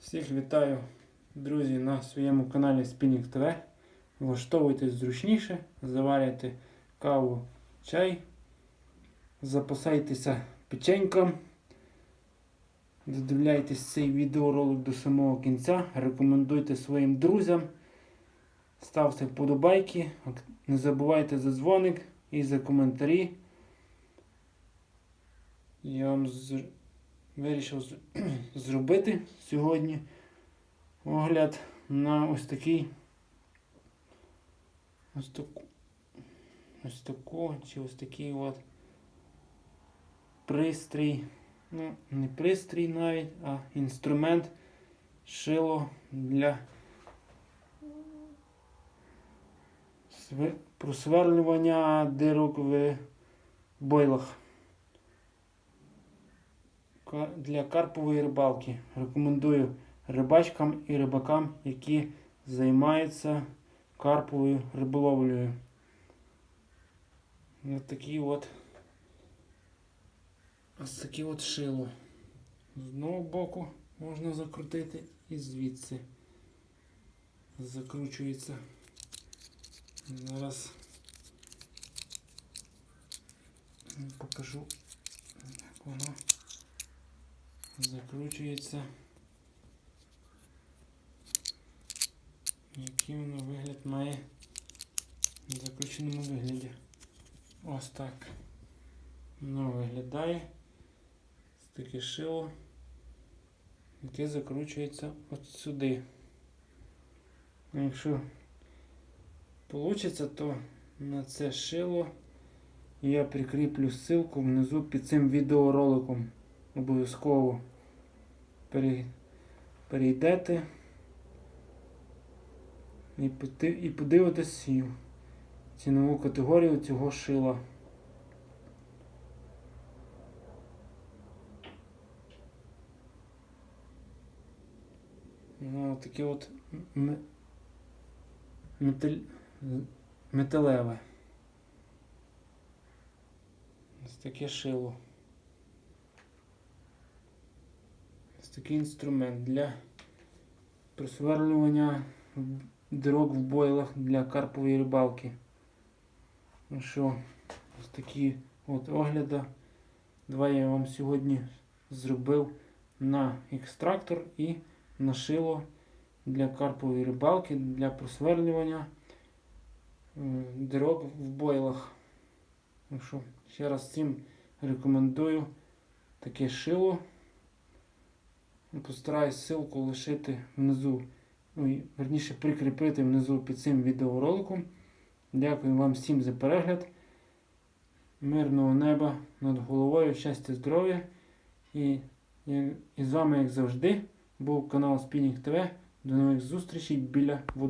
Всіх вітаю, друзі, на своєму каналі Spinning TV. Влаштовуйтесь зручніше, заварюйте каву, чай, запасайтеся печеньком, додивляйтесь цей відеоролик до самого кінця, рекомендуйте своїм друзям, ставте вподобайки, не забувайте за дзвоник і за коментарі. Я вам вирішив зробити сьогодні огляд на ось такий ось таку ось таку чи ось такий от пристрій. Ну, не пристрій навіть, а інструмент шило для просверлювання дирок в бойлах. Для карпової рибалки. Рекомендую рибачкам і рибакам, які займаються карповою риболовлею. Ось такі от ось такі от шило. З одного боку можна закрутити і звідси закручується. Зараз покажу, як воно закручується. Який воно вигляд має в закрученому вигляді. Ось так. Воно виглядає. Ось таке шило, яке закручується от сюди. Якщо вийде, то на це шило я прикріплю ссылку внизу під цим відеороликом. Обов'язково пере- перейдете і подивитесь цінову категорію цього шила. Ну, таке от м- металеве. Ось таке шило. Ось такий інструмент для просверлювання дирок в бойлах для карпової рибалки. Ну що, ось такі от огляди. Два я вам сьогодні зробив на екстрактор і на шило для карпової рибалки, для просверлювання е, дирок в бойлах. Ну що, ще раз всім рекомендую таке шило. Постараюсь ссылку лишити внизу, ну, верніше прикріпити внизу під цим відеороликом. Дякую вам всім за перегляд. Мирного неба над головою, щастя, здоров'я. І, і, і з вами, як завжди, був канал Спінінг ТВ. До нових зустрічей біля води.